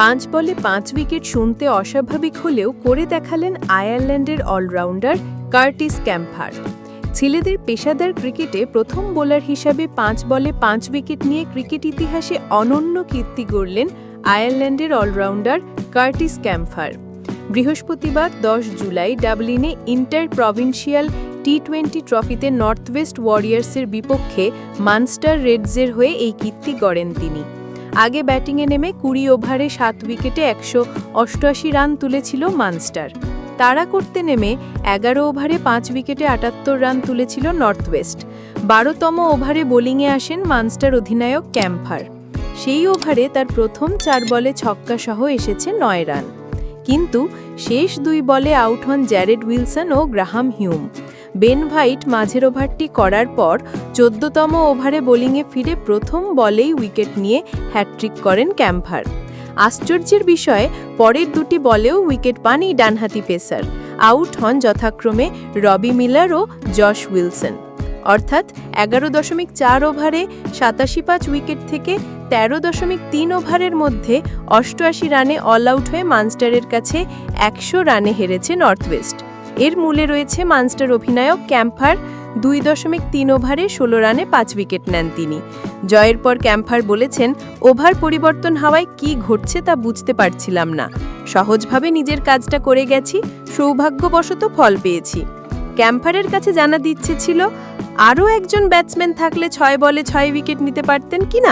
পাঁচ বলে পাঁচ উইকেট শুনতে অস্বাভাবিক হলেও করে দেখালেন আয়ারল্যান্ডের অলরাউন্ডার কার্টিস ক্যাম্পার। ছেলেদের পেশাদার ক্রিকেটে প্রথম বোলার হিসাবে পাঁচ বলে পাঁচ উইকেট নিয়ে ক্রিকেট ইতিহাসে অনন্য কীর্তি গড়লেন আয়ারল্যান্ডের অলরাউন্ডার কার্টিস ক্যাম্পার। বৃহস্পতিবার দশ জুলাই ডাবলিনে ইন্টার প্রভিন্সিয়াল টি টোয়েন্টি ট্রফিতে নর্থ ওয়েস্ট ওয়ারিয়ার্সের বিপক্ষে মানস্টার রেডসের হয়ে এই কীর্তি গড়েন তিনি। আগে ব্যাটিংয়ে নেমে কুড়ি ওভারে সাত উইকেটে একশো অষ্টআশি রান তুলেছিল মানস্টার। তাড়া করতে নেমে এগারো ওভারে পাঁচ উইকেটে আটাত্তর রান তুলেছিল নর্থ ওয়েস্ট বারোতম ওভারে বোলিংয়ে আসেন মানস্টার অধিনায়ক ক্যাম্পার। সেই ওভারে তার প্রথম চার বলে ছক্কাসহ এসেছে নয় রান। কিন্তু শেষ দুই বলে আউট হন জ্যারেড উইলসন ও গ্রাহাম হিউম। বেন হোয়াইট মাঝের ওভারটি করার পর চোদ্দতম ওভারে বোলিংয়ে ফিরে প্রথম বলেই উইকেট নিয়ে হ্যাট্রিক করেন ক্যাম্পার। আশ্চর্যের বিষয়ে, পরের দুটি বলেও উইকেট পান এই ডানহাতি পেসার। আউট হন যথাক্রমে রবি মিলার ও জশ উইলসন। অর্থাৎ এগারো দশমিক চার ওভারে সাতাশি পাঁচ উইকেট থেকে তেরো দশমিক তিন ওভারের মধ্যে অষ্টআশি রানে অল আউট হয়ে মানস্টারের কাছে একশো রানে হেরেছে নর্থ ওয়েস্ট। এর মূলে রয়েছে মানস্টার অধিনায়ক ক্যাম্পার দুই দশমিক তিন ওভারে ষোলো রানে পাঁচ উইকেট নেন তিনি। জয়ের পর ক্যাম্পার বলেছেন, ওভার পরিবর্তন হওয়ায় কি ঘটছে তা বুঝতে পারছিলাম না। সহজভাবে নিজের কাজটা করে গেছি, সৌভাগ্যবশত ফল পেয়েছি। ক্যাম্পারের কাছে জানা দিচ্ছে ছিল আরও একজন ব্যাটসম্যান থাকলে ছয় বলে ছয় উইকেট নিতে পারতেন কি না?